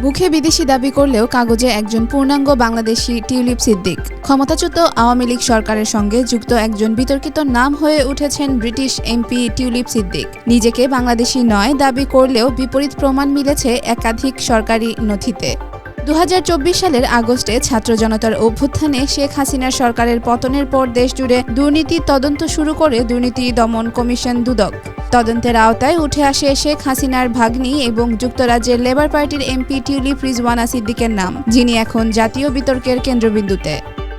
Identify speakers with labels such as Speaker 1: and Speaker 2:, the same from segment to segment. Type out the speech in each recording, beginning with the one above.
Speaker 1: মুখে বিদেশি দাবি করলেও কাগজে একজন পূর্ণাঙ্গ বাংলাদেশি টিউলিপ সিদ্দিক। ক্ষমতাচ্যুত আওয়ামী লীগ সরকারের সঙ্গে যুক্ত একজন বিতর্কিত নাম হয়ে উঠেছেন ব্রিটিশ এমপি টিউলিপ সিদ্দিক। নিজেকে বাংলাদেশি নয় দাবি করলেও বিপরীত প্রমাণ মিলেছে একাধিক সরকারি নথিতে। চব্বিশ সালের আগস্টে ছাত্র জনতার অভ্যুত্থানে শেখ হাসিনার সরকারের পতনের পর দেশ জুড়ে দুর্নীতি তদন্ত শুরু করে দুর্নীতি দমন কমিশন দুদক। তদন্তের আওতায় উঠে আসে শেখ হাসিনার ভাগ্নি এবং যুক্তরাজ্যের লেবার পার্টির এমপি টিউলিপ রিজওয়ানা সিদ্দিকের নাম, যিনি এখন জাতীয় বিতর্কের কেন্দ্রবিন্দুতে।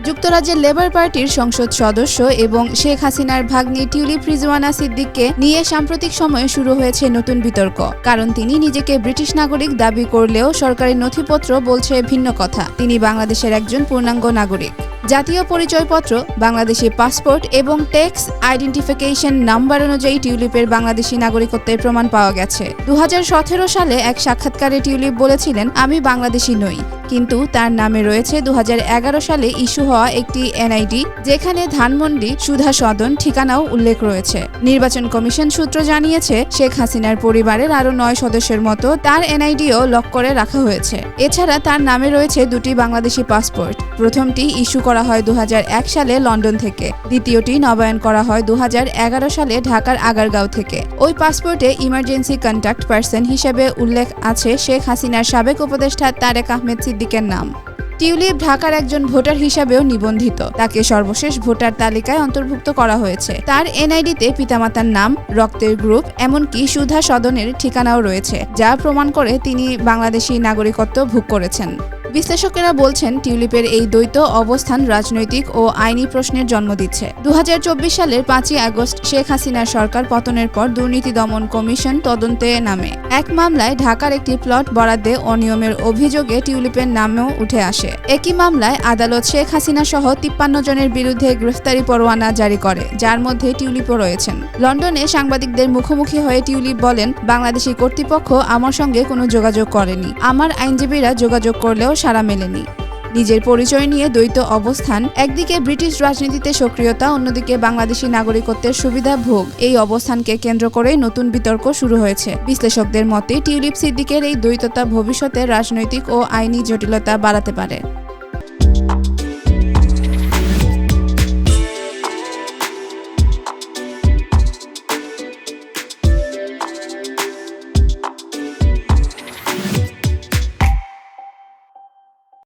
Speaker 1: যুক্তরাজ্যের লেবার পার্টির সংসদ সদস্য এবং শেখ হাসিনার ভাগ্নি টিউলিপ রিজওয়ানা সিদ্দিককে নিয়ে সাম্প্রতিক সময়ে শুরু হয়েছে নতুন বিতর্ক। কারণ তিনি নিজেকে ব্রিটিশ নাগরিক দাবি করলেও সরকারি নথিপত্র বলছে ভিন্ন কথা। তিনি বাংলাদেশের একজন পূর্ণাঙ্গ নাগরিক। জাতীয় পরিচয়পত্র, বাংলাদেশি পাসপোর্ট এবং ট্যাক্স আইডেন্টিফিকেশন নাম্বার অনুযায়ী টিউলিপের বাংলাদেশি নাগরিকত্বের প্রমাণ পাওয়া গেছে। দু হাজার সতেরো সালে এক সাক্ষাৎকারে টিউলিপ বলেছিলেন, আমি বাংলাদেশি নই। কিন্তু তার নামে রয়েছে দু হাজার এগারো সালে ইস্যু হওয়া একটি এনআইডি, যেখানে ধানমন্ডি সুধা সদন ঠিকানাও উল্লেখ রয়েছে। নির্বাচন কমিশন সূত্র জানিয়েছে, শেখ হাসিনার পরিবারের আরও নয় সদস্যের মতো তার এনআইডিও লক করে রাখা হয়েছে। এছাড়া তার নামে রয়েছে দুটি বাংলাদেশি পাসপোর্ট। প্রথমটি ইস্যু করা হয় দু হাজার এক সালে লন্ডন থেকে। দ্বিতীয়টি নবায়ন করা হয় দু হাজার এগারো সালে ঢাকার আগারগাঁও থেকে। ওই পাসপোর্টে ইমার্জেন্সি কন্ট্যাক্ট পার্সন হিসেবে উল্লেখ আছে শেখ হাসিনার সাবেক উপদেষ্টা তারেক আহমেদ সিদ্দিকের নাম। টিউলিপ ঢাকার একজন ভোটার হিসাবেও নিবন্ধিত। তাকে সর্বশেষ ভোটার তালিকায় অন্তর্ভুক্ত করা হয়েছে। তার এনআইডিতে পিতামাতার নাম, রক্তের গ্রুপ, এমনকি সুধা সদনের ঠিকানাও রয়েছে, যা প্রমাণ করে তিনি বাংলাদেশি নাগরিকত্ব ভোগ করেছেন। বিশ্লেষকেরা বলছেন, টিউলিপের এই দ্বৈত অবস্থান রাজনৈতিক ও আইনি প্রশ্নের জন্ম দিচ্ছে। দু হাজার চব্বিশ সালের পাঁচই আগস্ট শেখ হাসিনার সরকার পতনের পর দুর্নীতি দমন কমিশন তদন্তে নামে। এক মামলায় ঢাকার একটি প্লট বরাদ্দে অনিয়মের অভিযোগে টিউলিপের নামেও উঠে আসে। একই মামলায় আদালত শেখ হাসিনা সহ তিপ্পান্ন জনের বিরুদ্ধে গ্রেফতারি পরোয়ানা জারি করে, যার মধ্যে টিউলিপও রয়েছেন। লন্ডনে সাংবাদিকদের মুখোমুখি হয়ে টিউলিপ বলেন, বাংলাদেশি কর্তৃপক্ষ আমার সঙ্গে কোনো যোগাযোগ করেনি। আমার আইনজীবীরা যোগাযোগ করলেও সাড়া মেলেনি। নিজের পরিচয় নিয়ে দ্বৈত অবস্থান, একদিকে ব্রিটিশ রাজনীতিতে সক্রিয়তা, অন্যদিকে বাংলাদেশি নাগরিকত্বের সুবিধা ভোগ। এই অবস্থানকে কেন্দ্র করে নতুন বিতর্ক শুরু হয়েছে। বিশ্লেষকদের মতে, টিউলিপ সিদ্দিকের এই দ্বৈততা ভবিষ্যতে রাজনৈতিক ও আইনি জটিলতা বাড়াতে পারে।